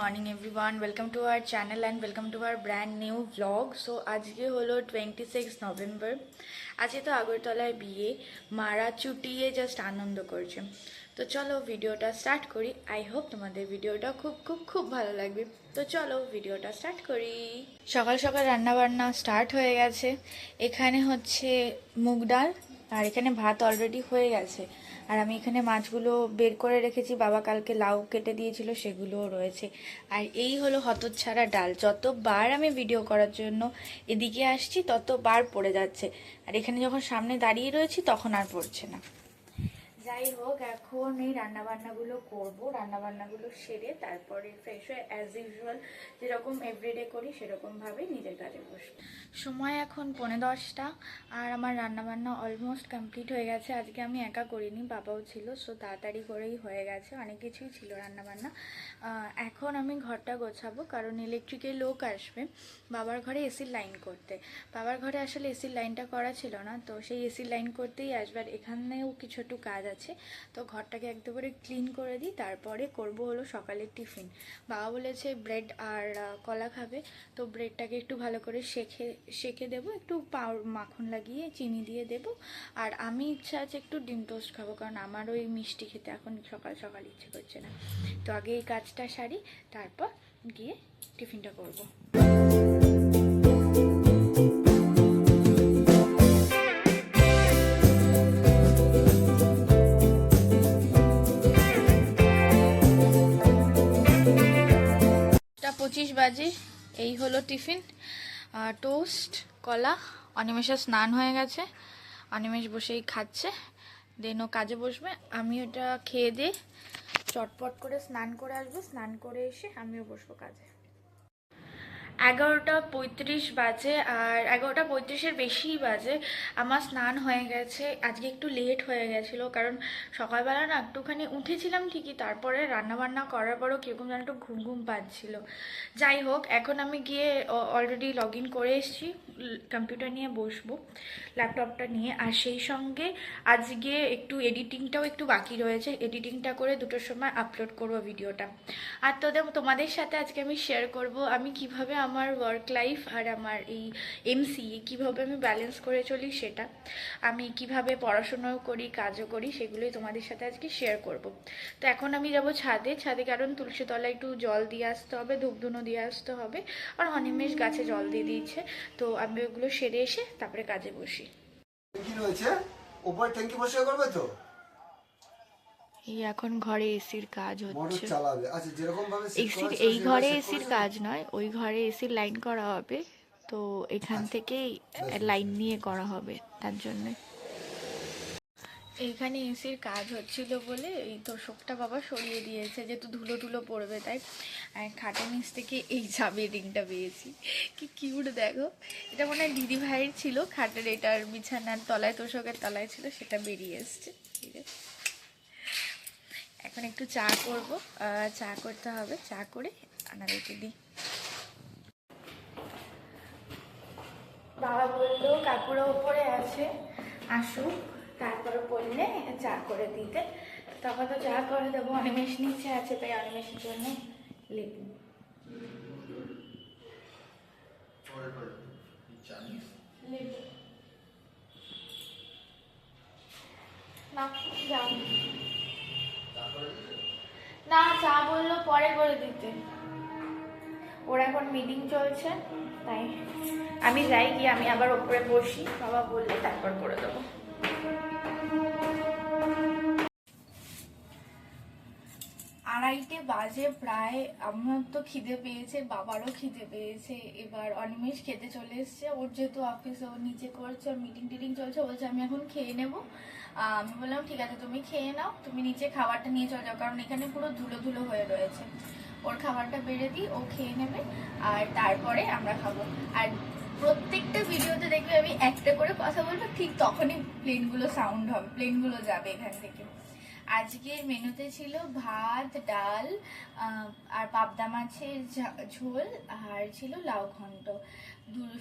Morning everyone welcome to our channel and welcome to our brand new blog so আজকে হলো twenty six November আজকে তো আগরতলায় বিয়ে। মারা চুটিয়ে জাস্ট আনন্দ করছে। তো চলো ভিডিওটা স্টার্ট করি। আই হোপ তোমাদের ভিডিওটা খুব খুব খুব ভালো লাগবে। তো চলো ভিডিওটা স্টার্ট করি। সকাল সকাল রান্না বান্না স্টার্ট হয়ে গেছে। এখানে হচ্ছে মুগ ডাল। আর এখানে ভাত অলরেডি হয়ে গেছে। আর আমি এখানে মাছগুলো বের করে রেখেছি। বাবা কালকে লাউ কেটে দিয়েছিল, সেগুলোও রয়েছে। আর এই হলো হতচ্ছাড়া ডাল। যতবার আমি ভিডিও করার জন্য এদিকে আসছি, ততবার পড়ে যাচ্ছে। আর এখানে যখন সামনে দাঁড়িয়ে রয়েছি, তখন আর পড়ছে না। যাই হোক, এখন এই রান্নাবান্নাগুলো করব। রান্নাবান্নাগুলো সেরে তারপরে ফ্রেশ হয়ে অ্যাজ ইউজুয়াল যেরকম এভরিডে করি, সেরকমভাবেই নিজের কাজে বসবো। সময় এখন পৌনে দশটা, আর আমার রান্নাবান্না অলমোস্ট কমপ্লিট হয়ে গেছে। আজকে আমি একা করিনি বাবাও ছিল সো তাড়াতাড়ি করেই হয়ে গেছে, অনেক কিছুই ছিল রান্নাবান্না। এখন আমি ঘরটা গোছাবো, কারণ ইলেকট্রিকের লোক আসবে। বাবার ঘরে এসির লাইন করতে। বাবার ঘরে আসলে এসির লাইনটা করা ছিল না, তো সেই এসির লাইন করতেই আসবে, আর এখানেও কিছু একটু কাজ আছে। তো ঘরটাকে একবারে ক্লিন করে দিই, তারপরে করব হলো সকালের টিফিন। বাবা বলেছে ব্রেড আর কলা খাবে। তো ব্রেডটাকে একটু ভালো করে শেখে সেকে দেবো, একটু মাখন লাগিয়ে চিনি দিয়ে দেব। আর আমি ইচ্ছা আছে একটু ডিম টোস্ট খাব, কারণ আমার ওই মিষ্টি খেতে এখন সকাল সকাল ইচ্ছে করছে না। তো আগে এই কাজটা সারি, তারপর গিয়ে টিফিনটা করব। বাজে। এই হলো টিফিন টোস্ট কলা। অনিমেষের স্নান হয়ে গেছে। অনিমেষ বসেই খাচ্ছে। দেন ও কাজে বসবে। আমি ওটা খেয়ে দিয়ে চটপট করে স্নান করে আসব। স্নান করে এসে আমিও বসবো কাজে। এগারোটা পঁয়ত্রিশ বাজে আর এগারোটা পঁয়ত্রিশের বেশিই বাজে। আমার স্নান হয়ে গেছে। আজকে একটু লেট হয়ে গেছিল, কারণ সকালবেলা না একটুখানি উঠেছিলাম ঠিকই, তারপরে রান্নাবান্না করার পরও কীরকম যেন একটু ঘুম ঘুম পাচ্ছিল। যাই হোক, এখন আমি গিয়ে অলরেডি লগ ইন করে এসেছি কম্পিউটার নিয়ে বসবো ল্যাপটপটা নিয়ে। আর সেই সঙ্গে আজকে একটু এডিটিংটাও একটু বাকি রয়েছে। এডিটিংটা করে দুটোর সময় আপলোড করব ভিডিওটা আর তোদের, তোমাদের সাথে আজকে আমি শেয়ার করব, আমি কীভাবে আমার ওয়ার্ক লাইফ আর আমার এই এমসিএ কীভাবে আমি ব্যালেন্স করে চলি সেটা, আমি কীভাবে পড়াশোনাও করি, কাজও করি, সেগুলোই তোমাদের সাথে আজকে শেয়ার করব। তো এখন আমি যাব ছাদে ছাদে কারণ তুলসী তলায় একটু জল দিয়ে আসতে হবে ধূপধুনো দিয়ে আসতে হবে আর অনিমেষ গাছে জল দিয়ে দিয়েছে। তো আমি ওগুলো সেরে এসে তারপরে কাজে বসি। কি রয়েছে? উপরে ট্যাঙ্কি পরিষ্কার করবে তো? এই এখন ঘরে এসির কাজ হচ্ছে। আচ্ছা যেরকম ভাবে set এসির এই ঘরে এসির কাজ নয় ওই ঘরে এসির লাইন করা হবে। তো এখান থেকেই লাইন নিয়ে করা হবে তার জন্য। এইখানে এসির কাজ হচ্ছিল বলে এই তোষকটা বাবা সরিয়ে দিয়েছে যেহেতু ধুলো ধুলো পড়বে তাই। আর খাটের নিচ থেকে এই চাবি রিংটা পেয়েছি। কি কিউট দেখো। এটা মনে হয় দিদি ভাইয়ের ছিল। খাটের এটার বিছানার তলায় তোষকের তলায় ছিল সেটা বেরিয়ে এসছে। ঠিক আছে এখন একটু চা করব। চা করতে হবে। চা করে আনাদেরকে দিই। বাবা বলল, কাকুরা ওপরে আছে, আসুক। তারপরে বললে, চা করে দিতে। তখন তো চা করে দেবো। অনিমেষ নিচে আছে, তাই অনিমেষের জন্য লেবু। লেবু। না, যাও। না, চা বলল পরে করে দিতে। ওর এখন মিটিং চলছে, তাই। আমি যাই গিয়ে, আমি আবার ওপরে বসি, বাবা বললে তারপর করে দেবো। আড়াইটে বাজে প্রায় আমার তো খিদে পেয়েছে, বাবারও খিদে পেয়েছে। এবার অনিমেষ খেতে চলে এসছে। ওর যেহেতু অফিসে ও নিচে করছে মিটিং টিটিং চলছে, বলছে আমি এখন খেয়ে নেব। আমি, বললাম, ঠিক আছে, তুমি খেয়ে নাও, তুমি নিচে খাবারটা নিয়ে চলে যাও, কারণ এখানে পুরো ধুলো ধুলো হয়ে রয়েছে। ওর খাবারটা বেড়ে দিই, ও খেয়ে নেবে, আর তারপরে আমরা খাব। আর প্রত্যেকটা ভিডিওতে দেখবে আমি একটা করে কথা বলব, ঠিক তখনই প্লেনগুলো সাউন্ড হবে প্লেনগুলো যাবে এখান থেকে। আজকের মেনুতে ছিল ভাত, ডাল আর পাবদা মাছের ঝোল আর ছিল লাউ ঘন্ট।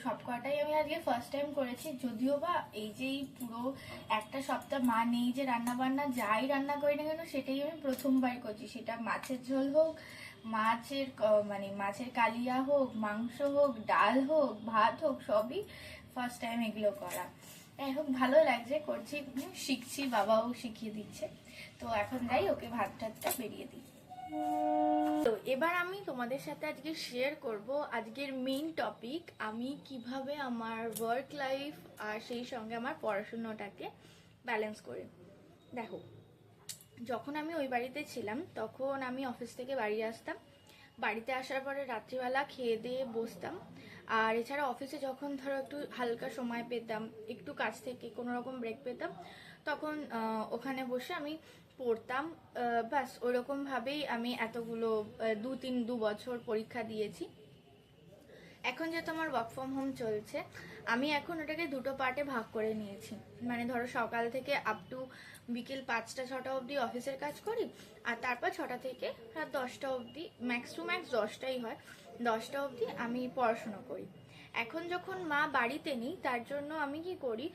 সব কটাই আমি আজকে ফার্স্ট টাইম করেছি। যদিও বা এই যে এই পুরো একটা সপ্তাহ মা নেই যে রান্না বান্না যাই রান্না করি না কেন সেটাই আমি প্রথমবার করছি। সেটা মাছের ঝোল হোক, মাছের মানে মাছের কালিয়া হোক, মাংস হোক, ডাল হোক, ভাত হোক, সবই ফার্স্ট টাইম এগুলো করা। এখন ভালো লাগছে, করছি। শিখছি, বাবাও শিখিয়ে দিচ্ছে। তো এখন যাই, ওকে ভাত টাতটা বেরিয়ে দিই। তো এবার আমি তোমাদের সাথে আজকে শেয়ার করব আজকের মেইন টপিক আমি কীভাবে আমার ওয়ার্ক লাইফ আর সেই সঙ্গে আমার পড়াশুনোটাকে ব্যালেন্স করি। দেখো, যখন আমি ওই বাড়িতে ছিলাম, তখন আমি অফিস থেকে বাড়ি আসতাম। বাড়িতে আসার পরে রাত্রিবেলা খেয়ে দিয়ে বসতাম। আর এছাড়া অফিসে যখন ধরো একটু হালকা সময় পেতাম, একটু কাজ থেকে কোনো রকম ব্রেক পেতাম, তখন ওখানে বসে আমি পড়তাম। ব্যাস ওরকমভাবেই আমি এতগুলো দু তিন, দু বছর পরীক্ষা দিয়েছি। এখন যেহেতু আমার ওয়ার্ক ফ্রম হোম চলছে, আমি এখন ওটাকে দুটো পার্টে ভাগ করে নিয়েছি। মানে ধরো সকাল থেকে আপ টু বিকেল পাঁচটা, ছটা অবধি অফিসের কাজ করি, আর তারপর ছটা থেকে রাত দশটা অবধি ম্যাক্স টু ম্যাক্স দশটাই হয়। দশটা অবধি আমি পড়াশোনা করি। এখন যখন মা বাড়িতে নেই, তার জন্য আমি কি করি,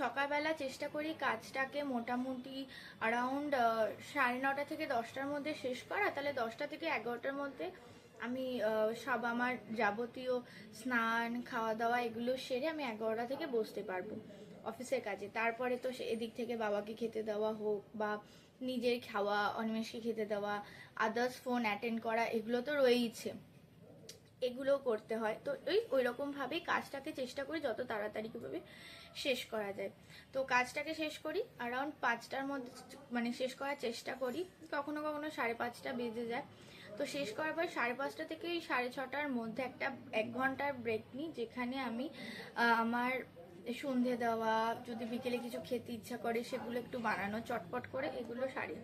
সকালবেলা চেষ্টা করি কাজটাকে মোটামুটি অ্যারাউন্ড সাড়ে নটা থেকে দশটার মধ্যে শেষ করা। তাহলে দশটা থেকে এগারোটার মধ্যে আমি সব আমার যাবতীয় স্নান খাওয়া দাওয়া এগুলো সেরে আমি এগারোটা থেকে বসতে পারব অফিসের কাজে। তারপরে তো এদিক থেকে বাবাকে খেতে দেওয়া হোক বা নিজের খাওয়া, অনিমেষকে খেতে দেওয়া আদার্স ফোন অ্যাটেন্ড করা, এগুলো তো রয়েইছে। এগুলো করতে হয়। তো ওই ওই রকমভাবেই কাজটাকে চেষ্টা করি যত তাড়াতাড়ি ভাবে শেষ করা যায়। তো কাজটাকে শেষ করি অ্যারাউন্ড পাঁচটার মধ্যে মানে শেষ করার চেষ্টা করি। কখনো কখনো সাড়ে পাঁচটা বেজে যায়। তো শেষ করার পর সাড়ে পাঁচটা থেকে সাড়ে ছটার মধ্যে একটা এক ঘণ্টার ব্রেক নিই, যেখানে আমি আমার সন্ধে দেওয়া, যদি বিকেলে কিছু খেতে ইচ্ছা করে সেগুলো একটু বানানো, চটপট করে এগুলো সারি।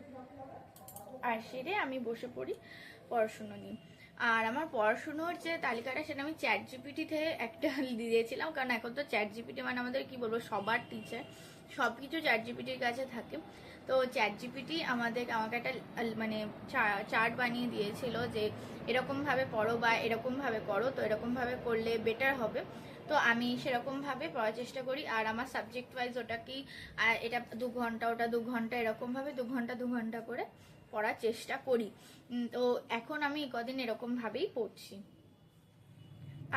আর সেরে আমি বসে পড়ি, পড়াশুনো নিয়ে আর আমার পড়াশুনোর যে তালিকাটা সেটা আমি চ্যাট জিপিটি থেকে একটা দিয়েছিলাম, কারণ এখন তো চ্যাট জিপিটি মানে আমাদের কি বলব, সবার টিচার সব কিছু চ্যাট জিপিটির কাছে থাকে। তো চ্যাট জিপিটি আমাদের, আমাকে একটা মানে চার্ট বানিয়ে দিয়েছিল যে এরকমভাবে পড়ো বা এরকমভাবে করো, তো এরকমভাবে করলে বেটার হবে। তো আমি সেরকমভাবে পড়ার চেষ্টা করি, আর আমার সাবজেক্ট ওয়াইজ ওটা কি এটা দু ঘণ্টা, ওটা দু ঘণ্টা, এরকমভাবে দু ঘণ্টা দু ঘণ্টা করে। পড়ার চেষ্টা করি। তো এখন আমি কদিন এরকম ভাবেই পড়ছি।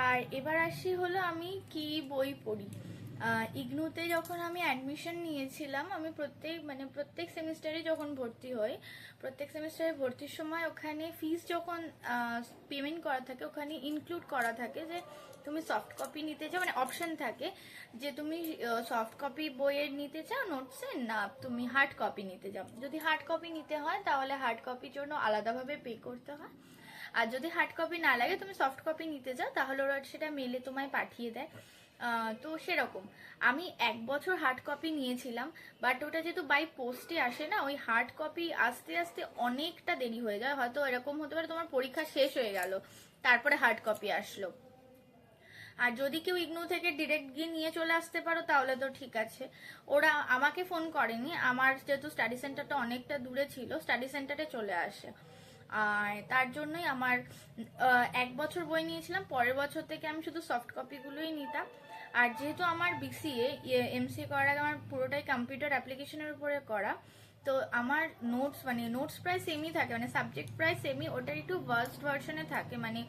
আর এবার আসি হলো আমি কি বই পড়ি। ইগনুতে যখন আমি অ্যাডমিশন নিয়েছিলাম, আমি প্রত্যেক মানে প্রত্যেক সেমিস্টারে যখন ভর্তি হই, প্রত্যেক সেমিস্টারে ভর্তির সময় ওখানে ফিস যখন পেমেন্ট করা থাকে, ওখানে ইনক্লুড করা থাকে যে তুমি সফট কপি নিতে চাও মানে অপশন থাকে যে তুমি সফট কপি বইয়ের নিতে চাও নোটসের না তুমি হার্ড কপি নিতে চাও যদি হার্ড কপি নিতে হয়, তাহলে হার্ড কপির জন্য আলাদাভাবে পে করতে হয়। আর যদি হার্ড কপি না লাগে, তুমি সফট কপি নিতে চাও তাহলে ওরা সেটা মেলে তোমায় পাঠিয়ে দেয়। তো সেরকম। আমি এক বছর হার্ড কপি নিয়েছিলাম বাট ওটা যেহেতু বাই পোস্টে আসে না, ওই হার্ড কপি আসতে আসতে অনেকটা দেরি হয়ে যায়। হয়তো এরকম হতে পারে তোমার পরীক্ষা শেষ হয়ে গেল, তারপরে হার্ড কপি আসলো। আর যদি কেউ ইগনু থেকে ডিরেক্ট গিয়ে নিয়ে চলে আসতে পারো, তাহলে তো ঠিক আছে। ওরা আমাকে ফোন করেনি, আমার যেহেতু স্টাডি সেন্টারটা অনেকটা দূরে ছিল স্টাডি সেন্টারে চলে আসে। আর তার জন্যই আমার এক বছর বই নিয়েছিলাম, পরের বছর থেকে আমি শুধু সফট কপিগুলোই নিতাম। আর যেহেতু আমার বিসিএ এমসিএ করার আগে আমার পুরোটাই কম্পিউটার অ্যাপ্লিকেশনের উপরে করা, তো আমার নোটস মানে নোটস প্রায় সেমই থাকে মানে সাবজেক্ট প্রায় সেমই ওটার একটু ভার্স্ট ভার্সনে থাকে মানে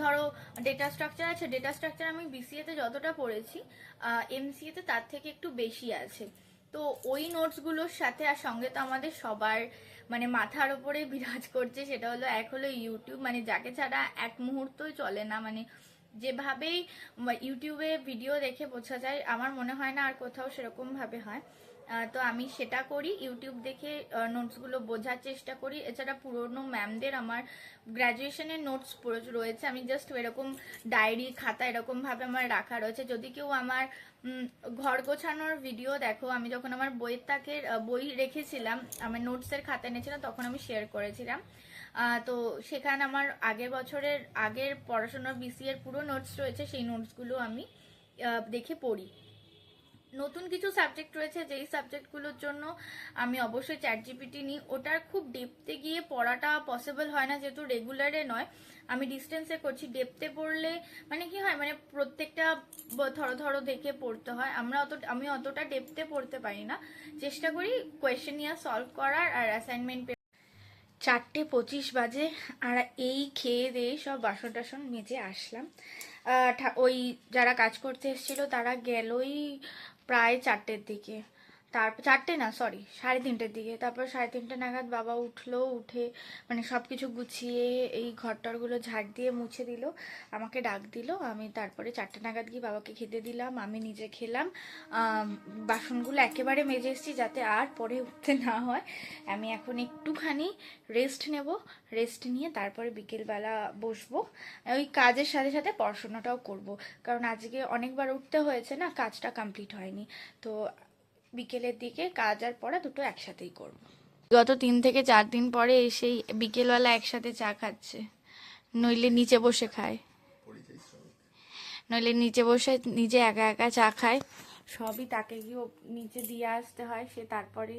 ধরো ডেটা স্ট্রাকচার আছে ডেটা স্ট্রাকচার আমি বিসিএতে যতটা পড়েছি এমসিএতে তার থেকে একটু বেশি আছে। তো ওই নোটসগুলোর সাথে আর সঙ্গে তো আমাদের সবার মানে মাথার ওপরে বিরাজ করছে, সেটা হলো এক হলো ইউটিউব মানে যাকে ছাড়া এক মুহূর্তই চলে না মানে যেভাবেই ইউটিউবে ভিডিও দেখে বোঝা যায়, আমার মনে হয় না আর কোথাও সেরকমভাবে হয়। তো আমি সেটা করি, ইউটিউব দেখে নোটসগুলো বোঝার চেষ্টা করি। এছাড়া পুরনো ম্যামদের আমার গ্র্যাজুয়েশনের নোটস রয়েছে। আমি জাস্ট এরকম ডায়েরি খাতা এরকমভাবে আমার রাখা রয়েছে। যদি কেউ আমার ঘর গোছানোর ভিডিও দেখো, আমি যখন আমার বইয়ের তাকে বই রেখেছিলাম, আমার নোটসের খাতা এনেছিলাম, তখন আমি শেয়ার করেছিলাম। তো সেখানে আমার আগের বছরের, আগের পড়াশোনার বিসিএর পুরো নোটস রয়েছে, সেই নোটসগুলো আমি দেখে পড়ি। নতুন কিছু সাবজেক্ট রয়েছে, যেই সাবজেক্টগুলোর জন্য আমি অবশ্যই চ্যাট জিপিটি নিই। ওটার খুব ডেপতে গিয়ে পড়াটা পসিবল হয় না, যেহেতু রেগুলারে নয়। আমি ডিস্টেন্সে করছি। ডেপতে পড়লে মানে কি হয়? মানে প্রত্যেকটা ধরো ধরো দেখে পড়তে হয়। আমরা অত, আমি অতটা ডেপতে পড়তে পারি না। চেষ্টা করি কোয়েশ্চেন নিয়ে সলভ করার আর অ্যাসাইনমেন্ট চারটে পঁচিশ বাজে, আর এই খেয়ে দিয়ে সব বাসন টাসন মেজে আসলাম। ওই যারা কাজ করতে এসেছিল, তারা গেলই প্রায় চারটের দিকে। তারপর চারটে না সরি সাড়ে তিনটের দিকে। তারপর সাড়ে তিনটে নাগাদ বাবা উঠল, উঠে মানে সব কিছু গুছিয়ে এই ঘরটরগুলো ঝাড় দিয়ে মুছে দিল, আমাকে ডাক দিল। আমি তারপরে চারটে নাগাদ গিয়ে বাবাকে খেতে দিলাম, আমি নিজে খেলাম। বাসনগুলো একেবারে মেজে এসেছি যাতে আর পরে উঠতে না হয়। আমি এখন একটুখানি রেস্ট নেব রেস্ট নিয়ে তারপরে বিকেলবেলা বসবো। ওই কাজের সাথে সাথে পড়াশোনাটাও করব। কারণ আজকে অনেকবার উঠতে হয়েছে না, কাজটা কমপ্লিট হয়নি। তো বিকেলের দিকে কাজ আর পড়া দুটো একসাথেই করব। গত তিন থেকে চার দিন পরে এসেই বিকেলবেলা একসাথে চা খাচ্ছে। নইলে নিচে বসে খায়। নইলে নিচে বসে নিজে একা একা চা খায়। সবই তাকে গিয়ে নিচে দিয়ে আসতে হয় সে তারপরে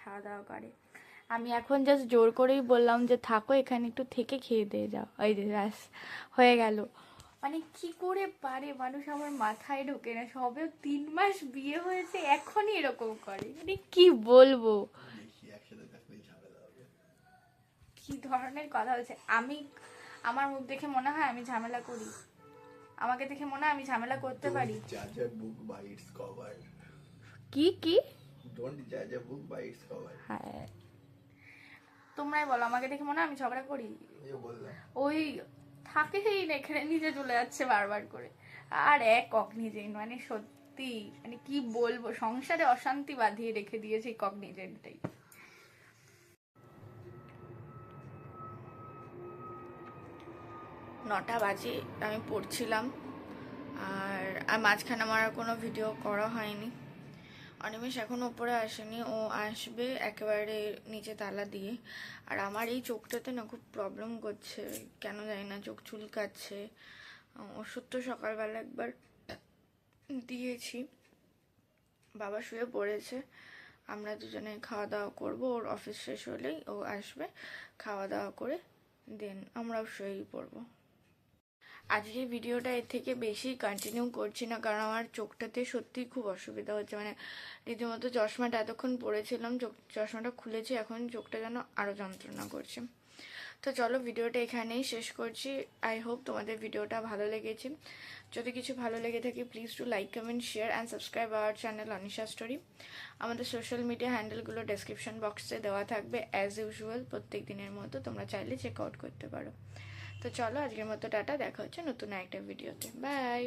খাওয়া দাওয়া করে। আমি এখন জাস্ট জোর করেই বললাম যে থাকো এখানে একটু থেকে খেয়ে দিয়ে যাও। ওই যে ব্যাস হয়ে গেল। মানে কি করে পারে? মানুষ আমার মাথায় ঢোকে না। সবে তিন মাস বিয়ে হয়েছে এখনই এরকম করে। মানে কি বলব? কি ধরনের কথা হচ্ছে আমি আমার মুখ দেখে মনে হয় আমি ঝামেলা করি। আমাকে দেখে মনে হয় আমি ঝামেলা করতে পারি। কি কি. হ্যাঁ। তোমরাই বলো আমাকে দেখে মনে হয় আমি ঝগড়া করি? ওই থাকে সেই না এখানে, নিজে চলে যাচ্ছে বারবার করে। আর এক অগ্নিজেন মানে সত্যি মানে কি বলব, সংসারে অশান্তি বাঁধিয়ে রেখে দিয়েছে এই কগনিজেন্টটাই নটা বাজে, আমি পড়ছিলাম, আর আর মাঝখানে আমার কোনো ভিডিও করা হয়নি। অনিমেষ এখনও ওপরে আসেনি, ও আসবে একেবারে নিচে তালা দিয়ে। আর আমার এই চোখটাতে না খুব প্রবলেম করছে, কেন জানি না, চোখ চুলকাচ্ছে। ওষুধ তো সকালবেলা একবার দিয়েছি, বাবা শুয়ে পড়েছে। আমরা দুজনে খাওয়া দাওয়া করব, ওর অফিস শেষ হলেই ও আসবে খাওয়া দাওয়া করে দেন, আমরাও শুয়েই পড়ব। আজকে ভিডিওটা এর থেকে বেশি কন্টিনিউ করছি না, কারণ আমার চোখটাতে সত্যিই খুব অসুবিধা হচ্ছে। মানে রীতিমতো চশমাটা এতক্ষণ পরেছিলাম, চোখ, চশমাটা খুলেছি, এখন চোখটা যেন আরও যন্ত্রণা করছে। তো চলো ভিডিওটা এখানেই শেষ করছি। আই হোপ তোমাদের ভিডিওটা ভালো লেগেছে। যদি কিছু ভালো লেগে থাকে please to like comment share and subscribe our channel Anisha story আমাদের সোশ্যাল মিডিয়া হ্যান্ডেলগুলো ডেসক্রিপশন বক্সে দেওয়া থাকবে অ্যাজ ইউজুয়াল প্রত্যেক দিনের মতো তোমরা চাইলে চেক আউট করতে পারো। তো চলো আজকের মতো টাটা দেখা হচ্ছে নতুন একটা ভিডিওতে। বাই